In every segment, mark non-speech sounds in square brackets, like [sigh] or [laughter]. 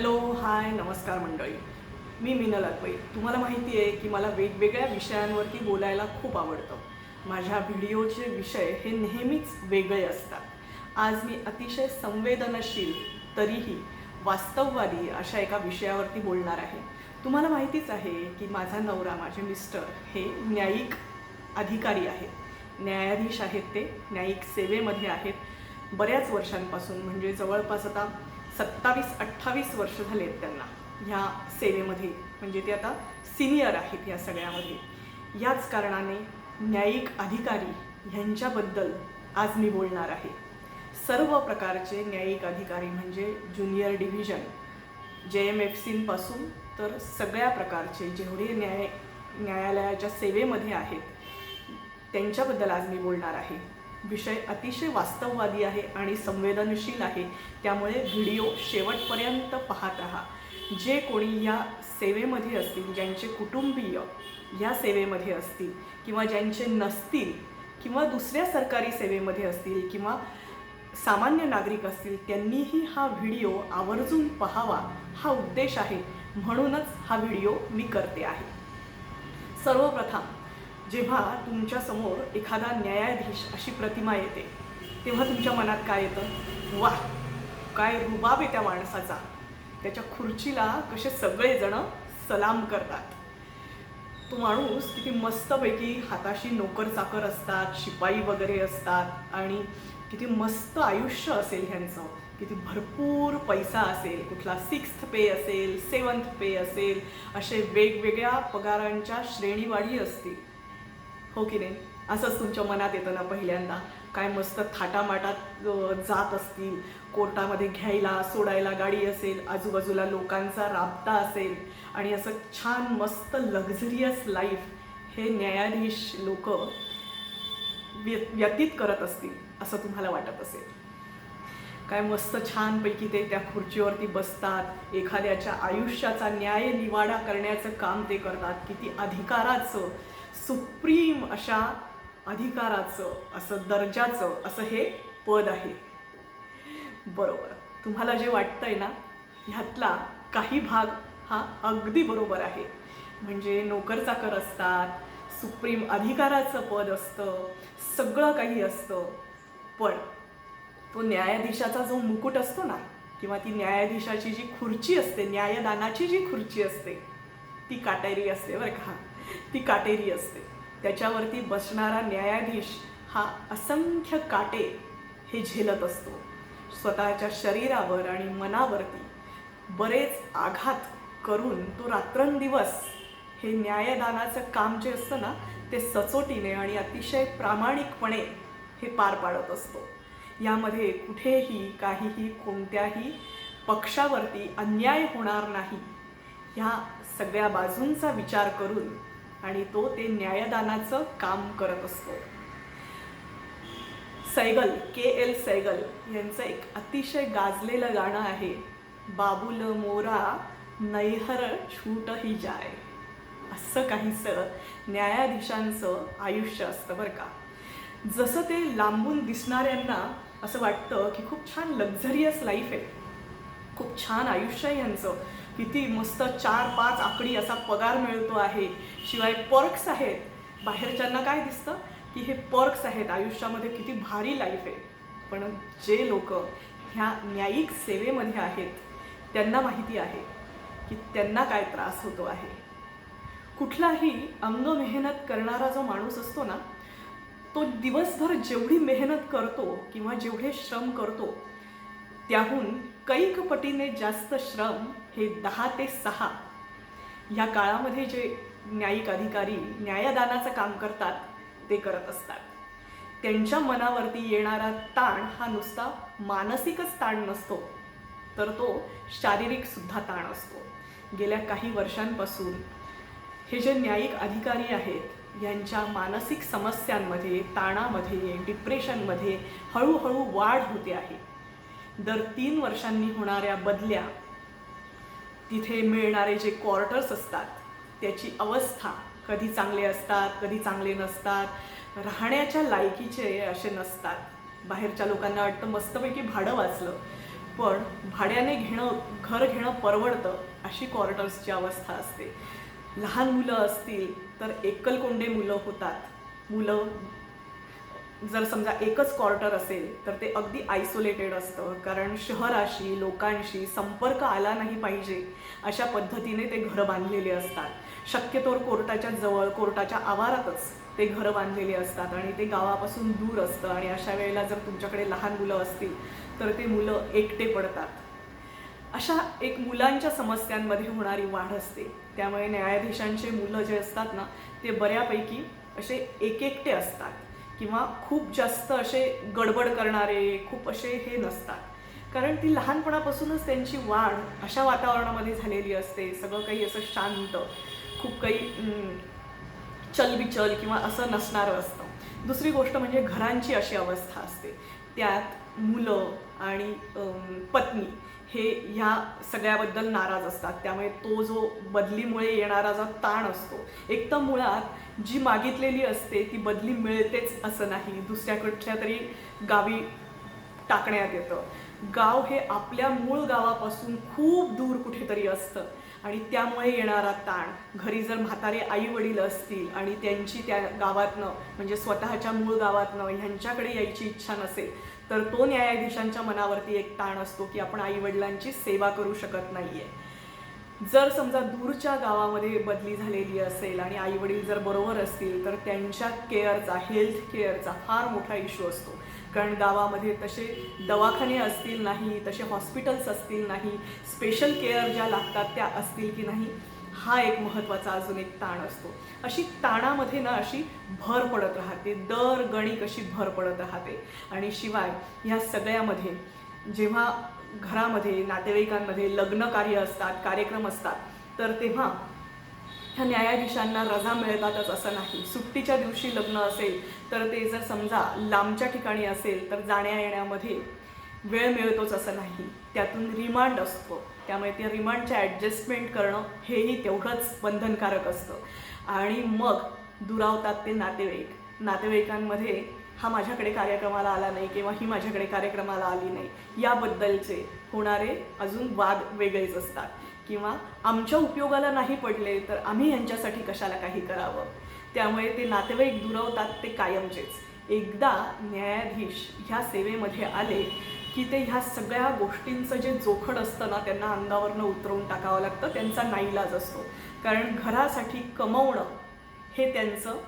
Hello hi नमस्कार मंडळी. मी मीनल अद्वै तुम्हाला माहिती आहे की मला वेगवेगळ्या विषयांवरती बोलायला खूप आवडतं. माझ्या व्हिडिओचे विषय हे नेहमीच वेगळे असतात. आज मी अतिशय संवेदनशील तरीही वास्तववादी अशा एका विषयावरती बोलणार आहे. तुम्हाला माहितीच आहे की माझा नवरा माझे मिस्टर हे न्यायिक अधिकारी आहेत. न्यायाधीश आहेत ते न्यायिक सेवेमध्ये आहेत. बऱ्याच वर्षांपासून म्हणजे जवळपास आता सत्तावीस अठ्ठावीस वर्ष झाले आहेत त्यांना. ह्या सेवेमध्ये. म्हणजे ते आता सिनियर आहेत या सगळ्यामध्ये. याच कारणाने न्यायिक अधिकारी ह्यांच्याबद्दल आज मी बोलणार आहे. सर्व प्रकारचे न्यायिक अधिकारी म्हणजे junior division J M F सींपासून तर सगळ्या प्रकारचे जेवढे न्याय न्यायालयाच्या सेवेमध्ये आहेत त्यांच्याबद्दल आज मी बोलणार आहे. विषय अतिशय वास्तववादी आहे आणि संवेदनशील आहे. त्यामुळे व्हिडिओ शेवटपर्यंत पाहत राहा. जे कोणी या सेवेमध्ये असतील ज्यांचे कुटुंबीय या सेवेमध्ये असतील किंवा ज्यांचे नसतील किंवा दुसऱ्या सरकारी सेवेमध्ये असतील किंवा सामान्य नागरिक असतील त्यांनीही हा व्हिडिओ आवर्जून पाहावा हा उद्देश आहे. म्हणूनच हा व्हिडिओ मी करते आहे. सर्वप्रथम जेव्हा तुमच्यासमोर एखादा न्यायाधीश अशी प्रतिमा येते तेव्हा तुमच्या मनात काय येतं? वा काय रुबाब आहे त्या माणसाचा. त्याच्या खुर्चीला कसे सगळेजण सलाम करतात. तो माणूस किती मस्तपैकी हाताशी नोकर चाकर असतात शिपाई वगैरे असतात आणि किती मस्त आयुष्य असेल ह्यांचं. किती भरपूर पैसा असेल. कुठला सिक्स्थ पे असेल सेवन्थ पे असेल असे वेगवेगळ्या पगारांच्या श्रेणीवाढी असतील. हो की नाही? असंच तुमच्या मनात येतं ना पहिल्यांदा. काय मस्त थाटामाटात जात असतील. कोर्टामध्ये घ्यायला सोडायला गाडी असेल आजूबाजूला लोकांचा राबता असेल. आणि असं छान मस्त लक्झरियस लाईफ हे न्यायाधीश लोक व्यतीत करत असतील असं तुम्हाला वाटत असेल. काय मस्त छानपैकी ते त्या खुर्चीवरती बसतात. एखाद्याच्या आयुष्याचा न्याय निवाडा करण्याचं काम ते करतात. किती अधिकाराचं सुप्रीम अशा अधिकाराचं असं दर्जाचं असं हे पद आहे. बरोबर. तुम्हाला जे वाटतंय ना ह्यातला काही भाग हा अगदी बरोबर आहे. म्हणजे नोकरचाकर असतात सुप्रीम अधिकाराचं पद असतं सगळं काही असतं. पण तो न्यायाधीशाचा जो मुकुट असतो ना किंवा ती न्यायाधीशाची जी खुर्ची असते न्यायदानाची जी खुर्ची असते ती काटेरी असते बरं का. ती काटेरी असते. त्याच्यावरती बसणारा न्यायाधीश हा असंख्य काटे हे झेलत असतो. स्वतःच्या शरीरावर आणि मनावरती बरेच आघात करून तो रात्रंदिवस हे न्यायदानाचं काम जे असतं ना ते सचोटीने आणि अतिशय प्रामाणिकपणे हे पार पाडत असतो. यामध्ये कुठेही काहीही कोणत्याही पक्षावरती अन्याय होणार नाही. ह्या सगळ्या बाजूंचा विचार करून आणि तो ते न्यायदानाचं काम करत असतो. सैगल के एल सैगल यांचं एक अतिशय गाजलेलं गाणं आहे बाबुल मोरा नैहर छूट ही जाय. असं काहीसं न्यायाधीशांचं आयुष्य असतं बरं का. जसं ते लांबून दिसणाऱ्यांना असं वाटतं की खूप छान लक्झरियस लाईफ आहे. खूप छान आयुष्य आहे यांचं किती मस्त चार पाच आकडी असा पगार मिळतो आहे. शिवाय पर्क्स आहेत. बाहेरच्यांना काय दिसतं की हे पर्क्स आहेत. आयुष्यामध्ये किती भारी लाईफ आहे. पण जे लोक ह्या न्यायिक सेवेमध्ये आहेत त्यांना माहिती आहे की त्यांना काय त्रास होतो आहे. कुठलाही अंग मेहनत करणारा जो माणूस असतो ना तो दिवसभर जेवढी मेहनत करतो किंवा जेवढे श्रम करतो त्याहून कैक पटीने जास्त श्रम हे दहा ते सहा. ह्या काळामध्ये जे न्यायिक अधिकारी न्यायदानाचं काम करतात ते करत असतात. त्यांच्या मनावरती येणारा ताण हा नुसता मानसिकच ताण नसतो तर तो शारीरिक सुद्धा ताण असतो. गेल्या काही वर्षांपासून हे जे न्यायिक अधिकारी आहेत यांच्या मानसिक समस्यांमध्ये ताणामध्ये डिप्रेशनमध्ये हळूहळू वाढ होते आहे. दर तीन वर्षांनी होणाऱ्या बदल्या तिथे मिळणारे जे क्वार्टर्स असतात त्याची अवस्था कधी चांगले असतात कधी चांगले नसतात राहण्याच्या लायकीचे असे नसतात. बाहेरच्या लोकांना वाटतं मस्तपैकी भाडं वाचलं पण भाड्याने घेणं घर घेणं परवडतं अशी क्वार्टर्सची अवस्था असते. लहान मुलं असतील तर एकलकोंडे मुलं होतात. मुलं जर समजा एकच क्वार्टर असेल तर ते अगदी आयसोलेटेड असतं. कारण शहराशी लोकांशी संपर्क आला नाही पाहिजे अशा पद्धतीने ते घरं बांधलेले असतात. शक्यतोर कोर्टाच्या जवळ कोर्टाच्या आवारातच ते घरं बांधलेली असतात आणि ते गावापासून दूर असतं आणि अशा वेळेला जर तुमच्याकडे लहान मुलं असतील तर ते मुलं एकटे पडतात. अशा एक मुलांच्या समस्यांमध्ये होणारी वाढ असते. त्यामुळे न्यायाधीशांचे मुलं जे असतात ना ते बऱ्यापैकी असे एकेकटे असतात. किंवा खूप जास्त असे गडबड करणारे खूप असे हे नसतात. कारण ती लहानपणापासूनच त्यांची वाढ अशा वातावरणामध्ये झालेली असते. सगळं काही असं शांत खूप काही चलबिचल किंवा असं नसणारं असतं. दुसरी गोष्ट म्हणजे घरांची अशी अवस्था असते. त्यात मुलं आणि पत्नी हे ह्या सगळ्याबद्दल नाराज असतात. त्यामुळे तो जो बदलीमुळे येणारा जो ताण असतो एक तर मुळात जी मागितलेली असते ती बदली मिळतेच असं नाही. दुसऱ्या कुठल्या तरी गावी टाकण्यात येतं. गाव हे आपल्या मूळ गावापासून खूप दूर कुठेतरी असतं आणि त्यामुळे येणारा ताण. घरी जर म्हातारे आई वडील असतील आणि त्यांची त्या गावातनं म्हणजे स्वतःच्या मूळ गावातनं ह्यांच्याकडे यायची इच्छा नसेल तर तो न्यायाधीशांच्या मनावरती एक ताण असतो की आपण आई वडिलांची सेवा करू शकत नाही आहे जर समजा दूरच्या गावामध्ये बदली झालेली असेल आणि आई वडील जर बरोबर असतील तर त्यांच्या केअरचा हेल्थ केअरचा फार मोठा इश्यू असतो. कारण गावामध्ये तसे दवाखाने असतील नाही तसे हॉस्पिटल्स असतील नाही स्पेशल केअर ज्या लागतात त्या असतील की नाही हा एक महत्त्वाचा अजून एक ताण असतो. अशी ताणामध्ये ना अशी भर पडत राहते. दर गणिक अशी भर पडत राहते. आणि शिवाय ह्या सगळ्यामध्ये जेव्हा घरामध्ये नातेवाईकांमध्ये लग्न कार्य असतात कार्यक्रम असतात तर तेव्हा ह्या न्यायाधीशांना रजा मिळतातच असं नाही. सुट्टीच्या दिवशी लग्न असेल तर ते जर समजा लांबच्या ठिकाणी असेल तर जाण्या येण्यामध्ये वेळ मिळतोच असं नाही. त्यातून रिमांड असतो. त्यामुळे त्या रिमांडच्या ॲडजस्टमेंट करणं हेही तेवढंच बंधनकारक असतं. आणि मग दुरावतात ते नातेवाईक. नातेवाईकांमध्ये हा माझ्याकडे कार्यक्रमाला आला नाही किंवा ही माझ्याकडे कार्यक्रमाला आली नाही. याबद्दलचे होणारे अजून वाद वेगळेच असतात. किंवा आमच्या उपयोगाला नाही पडले तर आम्ही यांच्यासाठी कशाला काही करावं? त्यामुळे ते नातेवाईक दुरावतात ते कायमचेच. एकदा न्यायाधीश ह्या सेवेमध्ये आले की ते ह्या सगळ्या गोष्टींचं जे जोखड असतं ना त्यांना अंगावरनं उतरवून टाकावं लागतं त्यांचा नाईलाज असतो. कारण घरासाठी कमवणं हे त्यांचं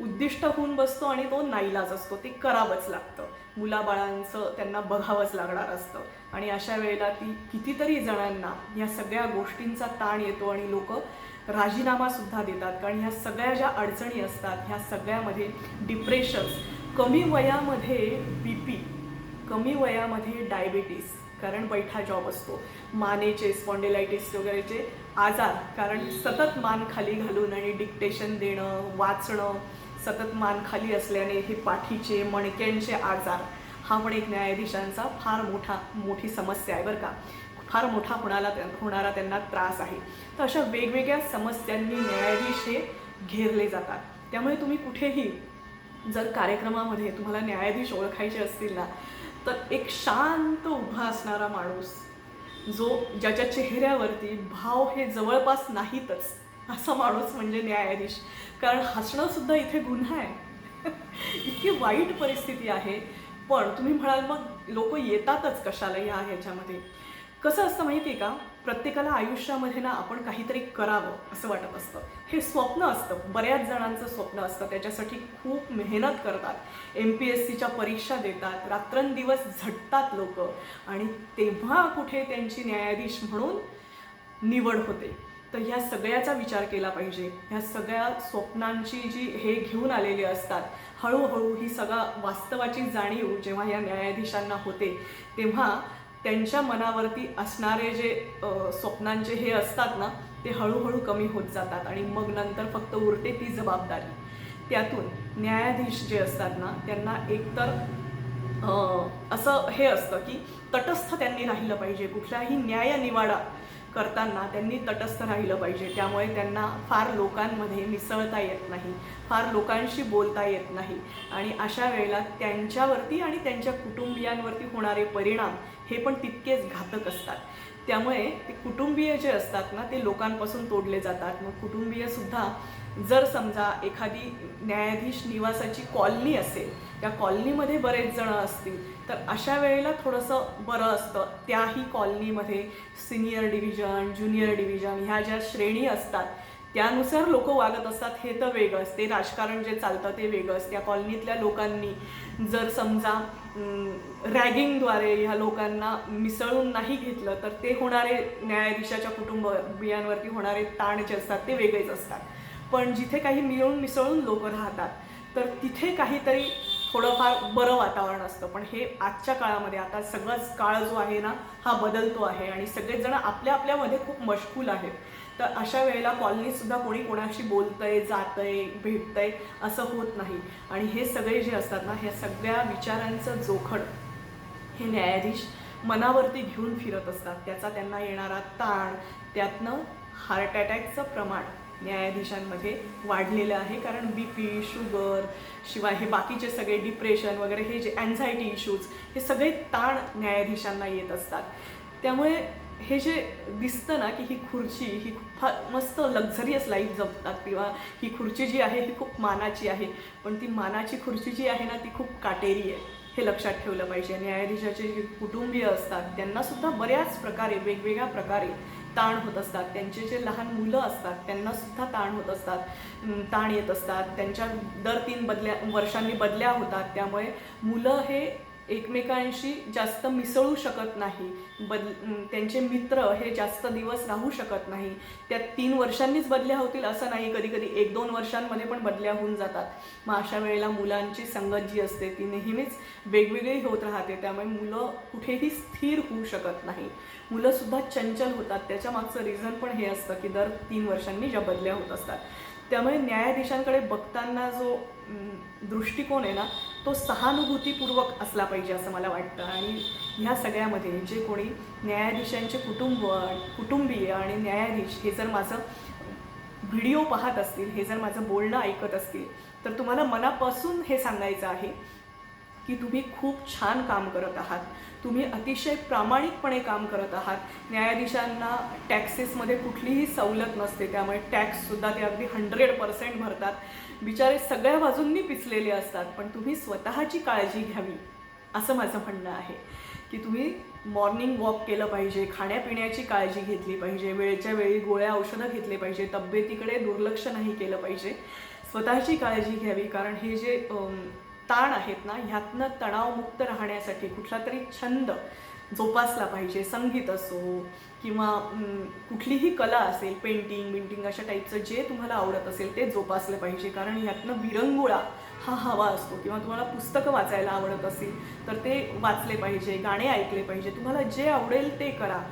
उद्दिष्ट होऊन बसतो आणि तो नाईलाज असतो. ते करावंच लागतं. मुलाबाळांचं त्यांना बघावंच लागणार असतं. आणि अशा वेळेला ती कितीतरी जणांना ह्या सगळ्या गोष्टींचा ताण येतो आणि लोक राजीनामासुद्धा देतात. कारण ह्या सगळ्या ज्या अडचणी असतात ह्या सगळ्यामध्ये डिप्रेशन्स कमी वयामध्ये बी पी कमी वयामध्ये डायबिटीस कारण बैठा जॉब असतो. मानेचे स्पॉन्डिलायटिस वगैरेचे आजार कारण सतत मान खाली घालून आणि डिक्टेशन देणं वाचणं सतत मान खाली असल्याने हे पाठीचे मणक्यांचे आजार. हा पण एक न्यायाधीशांचा फार मोठा मोठी समस्या आहे बरं का. फार मोठा होणारा होणारा त्यांना त्रास आहे. तर अशा वेगवेगळ्या समस्यांनी न्यायाधीश हे घेरले जातात. त्यामुळे तुम्ही कुठेही जर कार्यक्रमामध्ये तुम्हाला न्यायाधीश ओळखायचे असतील ना तर एक शांत उभा असणारा माणूस जो ज्याच्या चेहऱ्यावरती भाव हे जवळपास नाहीतच असा माणूस म्हणजे न्यायाधीश. कारण हसणंसुद्धा इथे गुन्हा आहे. [laughs] इतकी वाईट परिस्थिती आहे. पण तुम्ही म्हणाल मग लोक येतातच कशाला या ह्याच्यामध्ये? कसं असतं माहिती आहे का? प्रत्येकाला आयुष्यामध्ये ना आपण काहीतरी करावं असं वाटत असतं. हे स्वप्न असतं. बऱ्याच जणांचं स्वप्न असतं. त्याच्यासाठी खूप मेहनत करतात. एम पी एस सीच्या परीक्षा देतात. रात्रंदिवस झटतात लोक. आणि तेव्हा कुठे त्यांची न्यायाधीश म्हणून निवड होते. तर ह्या सगळ्याचा विचार केला पाहिजे. ह्या सगळ्या स्वप्नांची जी हे घेऊन आलेली असतात हळूहळू ही सगळा वास्तवाची जाणीव जेव्हा या न्यायाधीशांना होते तेव्हा त्यांच्या मनावरती असणारे जे स्वप्नांचे हे असतात ना ते हळूहळू कमी होत जातात आणि मग नंतर फक्त उरते ती जबाबदारी. त्यातून न्यायाधीश जे असतात ना त्यांना एकतर असं हे असतं की तटस्थ त्यांनी राहिलं पाहिजे. कुठलाही न्याय निवाडा करताना त्यांनी तटस्थ राहिलं पाहिजे. त्यामुळे त्यांना फार लोकांमध्ये मिसळता येत नाही फार लोकांशी बोलता येत नाही. आणि अशा वेळेला त्यांच्यावरती आणि त्यांच्या कुटुंबियांवरती होणारे परिणाम हे पण तितकेच घातक असतात. त्यामुळे ते कुटुंबीय जे असतात ना ते लोकांपासून तोडले जातात. मग कुटुंबीयसुद्धा जर समजा एखादी न्यायाधीश निवासाची कॉलनी असेल त्या कॉलनीमध्ये बरेच जणं असतील तर अशा वेळेला थोडंसं बरं असतं. त्याही कॉलनीमध्ये सिनियर डिव्हिजन ज्युनियर डिव्हिजन ह्या ज्या श्रेणी असतात त्यानुसार लोक वागत असतात हे तर वेगळंच. ते राजकारण जे चालतं ते वेगळंच. त्या कॉलनीतल्या लोकांनी जर समजा रॅगिंगद्वारे ह्या लोकांना मिसळून नाही घेतलं तर ते होणारे न्यायाधीशाच्या कुटुंबियांवरती होणारे ताण जे असतात ते वेगळेच असतात. पण जिथे काही मिळून मिसळून लोक राहतात तर तिथे काहीतरी थोडंफार बरं वातावरण असतं. पण हे आजच्या काळामध्ये आता सगळंच काळ जो आहे ना हा बदलतो आहे आणि सगळेजण आपल्या आपल्यामध्ये खूप मशगूल आहेत. तर अशा वेळेला कॉलनीत सुद्धा कोणी कोणाशी बोलतंय जातंय भेटतंय असं होत नाही. आणि हे सगळे जे असतात ना ह्या सगळ्या विचारांचं जोखड हे न्यायाधीश मनावरती घेऊन फिरत असतात. त्याचा त्यांना येणारा ताण त्यातनं हार्ट अटॅकचं प्रमाण न्यायाधीशांमध्ये वाढलेलं आहे. कारण बी पी शुगर शिवाय हे बाकीचे सगळे डिप्रेशन वगैरे हे जे अँझायटी इश्यूज हे सगळे ताण न्यायाधीशांना येत असतात. त्यामुळे हे जे दिसतं ना की ही खुर्ची ही खूप फार मस्त लक्झरियस लाईफ जगतात किंवा ही खुर्ची जी आहे ही खूप मानाची आहे. पण ती मानाची खुर्ची जी आहे ना ती खूप काटेरी आहे. हे लक्षात ठेवलं पाहिजे. न्यायाधीशाचे जे कुटुंबीय असतात त्यांनासुद्धा बऱ्याच प्रकारे वेगवेगळ्या प्रकारे ताण होत असतात. त्यांचे जे लहान मुलं असतात त्यांना सुद्धा ताण होत असतात. ताण येत असतात. त्यांच्या दर तीन बदल्या वर्षांनी बदल्या होतात. त्यामुळे मुलं हे एकमेकांशी जास्त मिसळू शकत नाही. बद त्यांचे मित्र हे जास्त दिवस राहू शकत नाही. त्या तीन वर्षांनीच बदल्या होतील असं नाही. कधी कधी एक दोन वर्षांमध्ये पण बदल्या होऊन जातात. मग अशा वेळेला मुलांची संगत जी असते ती नेहमीच वेगवेगळी होत राहते. त्यामुळे मुलं कुठेही स्थिर होऊ शकत नाही. मुलंसुद्धा चंचल होतात. त्याच्या मागचं रिझन पण हे असतं की दर तीन वर्षांनी ज्या बदल्या होत असतात. त्यामुळे न्यायाधीशांकडे बघताना जो दृष्टिकोन आहे ना तो सहानुभूतीपूर्वक असला पाहिजे असं मला वाटतं. आणि ह्या सगळ्यामध्ये जे कोणी न्यायाधीशांचे कुटुंब कुटुंबीय आणि न्यायाधीश हे जर माझं व्हिडिओ पाहत असतील हे जर माझं बोलणं ऐकत असतील तर तुम्हाला मनापासून हे सांगायचं आहे की तुम्ही खूप छान काम करत आहात. तुम्ही अतिशय प्रामाणिकपणे काम करत आहात. न्यायाधीशांना टॅक्सेसमध्ये कुठलीही सवलत नसते. त्यामुळे टॅक्ससुद्धा ते अगदी हंड्रेड पर्सेंट भरतात. बिचारे सगळ्या बाजूंनी पिचलेले असतात. पण तुम्ही स्वतःची काळजी घ्यावी असं माझं म्हणणं आहे. की तुम्ही मॉर्निंग वॉक केलं पाहिजे खाण्यापिण्याची काळजी घेतली पाहिजे वेळच्या वेळी गोळ्या औषधं घेतले पाहिजे तब्येतीकडे दुर्लक्ष नाही केलं पाहिजे. स्वतःची काळजी घ्यावी कारण हे जे ताण आहेत ना ह्यातनं तणावमुक्त राहण्यासाठी कुठला तरी छंद जोपासला पाहिजे. संगीत असो किंवा कुठलीही कला असेल पेंटिंग बिंटिंग अशा टाईपचं जे तुम्हाला आवडत असेल ते जोपासलं पाहिजे. कारण ह्यातनं विरंगुळा हा हवा असतो किंवा तुम्हाला पुस्तकं वाचायला आवडत असेल तर ते वाचले पाहिजे गाणे ऐकले पाहिजे. तुम्हाला जे आवडेल ते करा.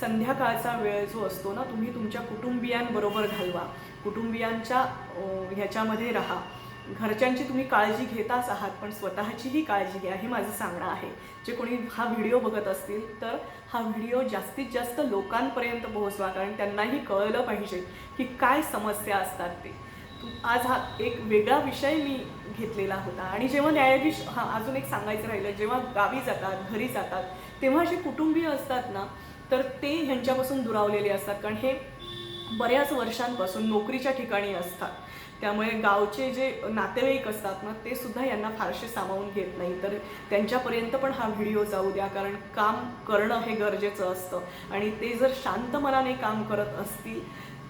संध्याकाळचा वेळ जो असतो ना तुम्ही तुमच्या कुटुंबियांबरोबर घालवा. कुटुंबियांच्या ह्याच्यामध्ये राहा. घरच्यांची तुम्ही काळजी घेताच आहात पण स्वतःचीही काळजी घ्या हे माझं सांगणं आहे. जे कोणी हा व्हिडिओ बघत असतील तर हा व्हिडिओ जास्तीत जास्त लोकांपर्यंत पोहोचवा कारण त्यांनाही कळलं पाहिजे की काय समस्या असतात ते. आज हा एक वेगळा विषय मी घेतलेला होता. आणि जेव्हा न्यायाधीश हा अजून एक सांगायचं राहिलं जेव्हा गावी जातात घरी जातात तेव्हा जे कुटुंबीय असतात ना तर ते ह्यांच्यापासून दुरावलेले असतात. कारण हे बऱ्याच वर्षांपासून नोकरीच्या ठिकाणी असतात. त्यामुळे गावचे जे नातेवाईक असतात ना ते सुद्धा यांना फारसे सामावून घेत नाही. तर त्यांच्यापर्यंत पण हा व्हिडिओ जाऊ द्या कारण काम करणं हे गरजेचं असतं. आणि ते जर शांत मनाने काम करत असतील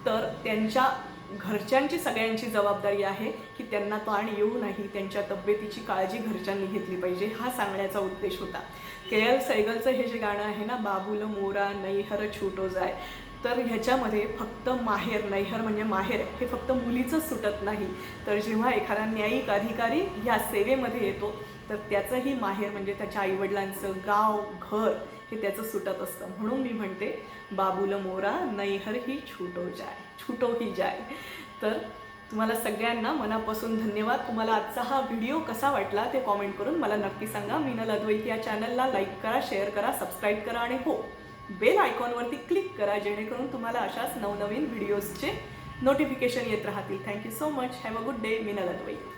तर त्यांच्या घरच्यांची सगळ्यांची जबाबदारी आहे की त्यांना ताण येऊ नाही त्यांच्या तब्येतीची काळजी घरच्यांनी घेतली पाहिजे हा सांगण्याचा उद्देश होता. के एल सैगलचं हे जे गाणं आहे ना बाबूल मोरा नैहर छोटो जाय तर ह्याच्यामध्ये फक्त माहेर नैहर म्हणजे माहेर हे फक्त मुलीचंच सुटत नाही. तर जेव्हा एखादा न्यायिक अधिकारी ह्या सेवेमध्ये येतो तर त्याचंही माहेर म्हणजे त्याच्या आईवडिलांचं गाव घर हे त्याचं सुटत असतं. म्हणून मी म्हणते बाबूल मोरा नैहर ही छुटो जाय छुटो ही जाय. तर तुम्हाला सगळ्यांना मनापासून धन्यवाद. तुम्हाला आजचा हा व्हिडिओ कसा वाटला ते कॉमेंट करून मला नक्की सांगा. मीनल अद्वैत या चॅनलला लाईक करा शेअर करा सबस्क्राईब करा आणि हो. बेल आयकॉनवरती क्लिक करा जेणेकरून तुम्हाला अशाच नवनवीन व्हिडिओजचे नोटिफिकेशन येत राहतील. Thank you so much have a good day me Advait